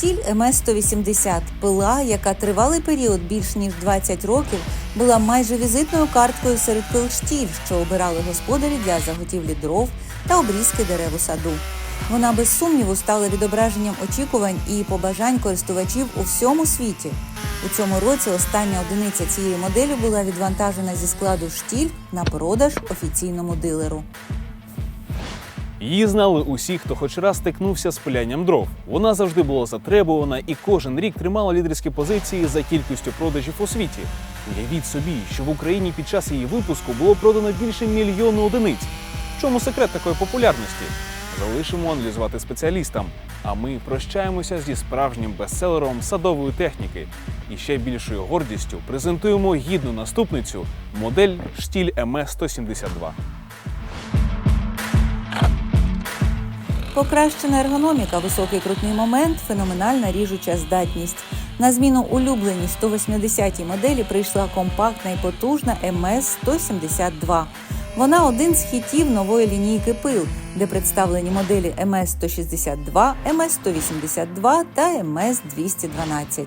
Штіль МС-180 – пила, яка тривалий період більш ніж 20 років була майже візитною карткою серед пил штіль, що обирали господарі для заготівлі дров та обрізки дерев у саду. Вона без сумніву стала відображенням очікувань і побажань користувачів у всьому світі. У цьому році остання одиниця цієї моделі була відвантажена зі складу штіль на продаж офіційному дилеру. Її знали усі, хто хоч раз стикнувся з пилянням дров. Вона завжди була затребувана і кожен рік тримала лідерські позиції за кількістю продажів у світі. Уявіть собі, що в Україні під час її випуску було продано більше мільйону одиниць. В чому секрет такої популярності? Залишимо аналізувати спеціалістам. А ми прощаємося зі справжнім бестселером садової техніки. І ще більшою гордістю презентуємо гідну наступницю модель штіль МС 172 Покращена ергономіка, високий крутний момент, феноменальна ріжуча здатність. На зміну улюбленій 180-й моделі прийшла компактна і потужна МС-172. Вона один з хітів нової лінійки пил, де представлені моделі МС-162, МС-182 та МС-212.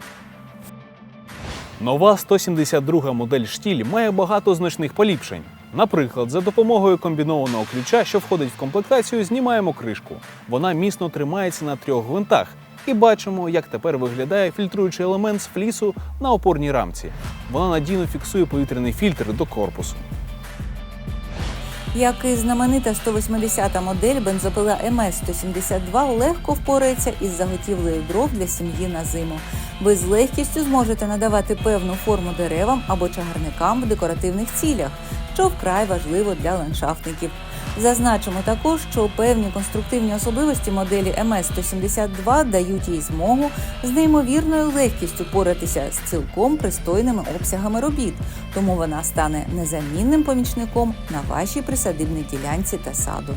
Нова 172 модель штіль має багато значних поліпшень. Наприклад, за допомогою комбінованого ключа, що входить в комплектацію, знімаємо кришку. Вона міцно тримається на трьох гвинтах. І бачимо, як тепер виглядає фільтруючий елемент з флісу на опорній рамці. Вона надійно фіксує повітряний фільтр до корпусу. Як і знаменита 180-та модель бензопила МС-172 легко впорається із заготівлею дров для сім'ї на зиму. Ви з легкістю зможете надавати певну форму деревам або чагарникам в декоративних цілях, що вкрай важливо для ландшафтників. Зазначимо також, що певні конструктивні особливості моделі МС-172 дають їй змогу з неймовірною легкістю поратися з цілком пристойними обсягами робіт, тому вона стане незамінним помічником на вашій присадибній ділянці та саду.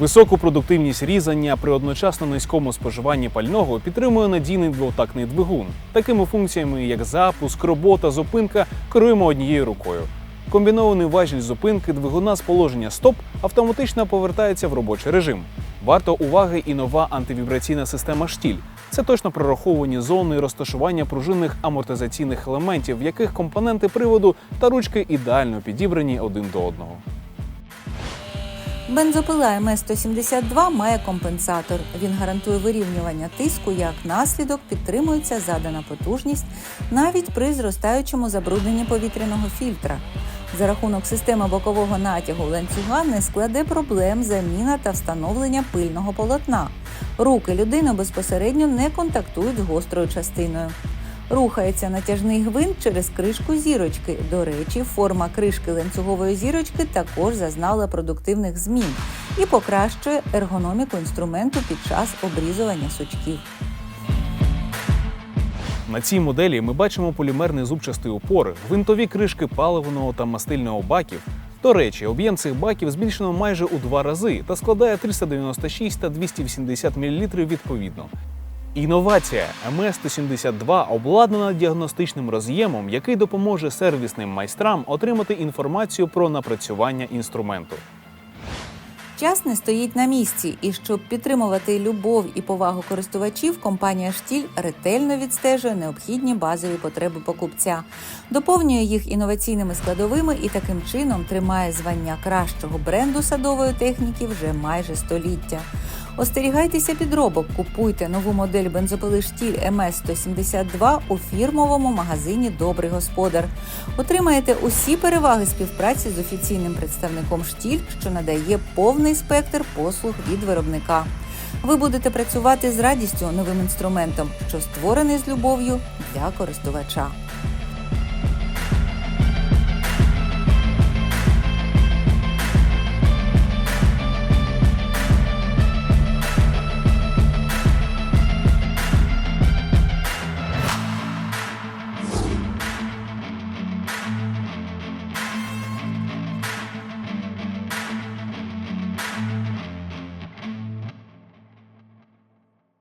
Високу продуктивність різання при одночасно низькому споживанні пального підтримує надійний двотактний двигун. Такими функціями, як запуск, робота, зупинка, керуємо однією рукою. Комбінований важіль зупинки двигуна з положення стоп автоматично повертається в робочий режим. Варто уваги і нова антивібраційна система штіль. Це точно прораховані зони розташування пружинних амортизаційних елементів, в яких компоненти приводу та ручки ідеально підібрані один до одного. Бензопила МС-172 має компенсатор. Він гарантує вирівнювання тиску, як наслідок підтримується задана потужність навіть при зростаючому забрудненні повітряного фільтра. За рахунок системи бокового натягу ланцюга не складе проблем заміна та встановлення пильного полотна. Руки людини безпосередньо не контактують з гострою частиною. Рухається натяжний гвинт через кришку зірочки. До речі, форма кришки ланцюгової зірочки також зазнала продуктивних змін і покращує ергономіку інструменту під час обрізування сучків. На цій моделі ми бачимо полімерний зубчастий упор, гвинтові кришки паливного та мастильного баків. До речі, об'єм цих баків збільшено майже у два рази та складає 396 та 280 мл відповідно. Інновація МС-172 обладнана діагностичним роз'ємом, який допоможе сервісним майстрам отримати інформацію про напрацювання інструменту. Час не стоїть на місці, і щоб підтримувати любов і повагу користувачів, компанія Штіль ретельно відстежує необхідні базові потреби покупця, доповнює їх інноваційними складовими і таким чином тримає звання кращого бренду садової техніки вже майже століття. Остерігайтеся підробок, купуйте нову модель бензопили Штіль МС-172 у фірмовому магазині Добрий господар. Отримаєте усі переваги співпраці з офіційним представником Штіль, що надає повний спектр послуг від виробника. Ви будете працювати з радістю новим інструментом, що створений з любов'ю для користувача.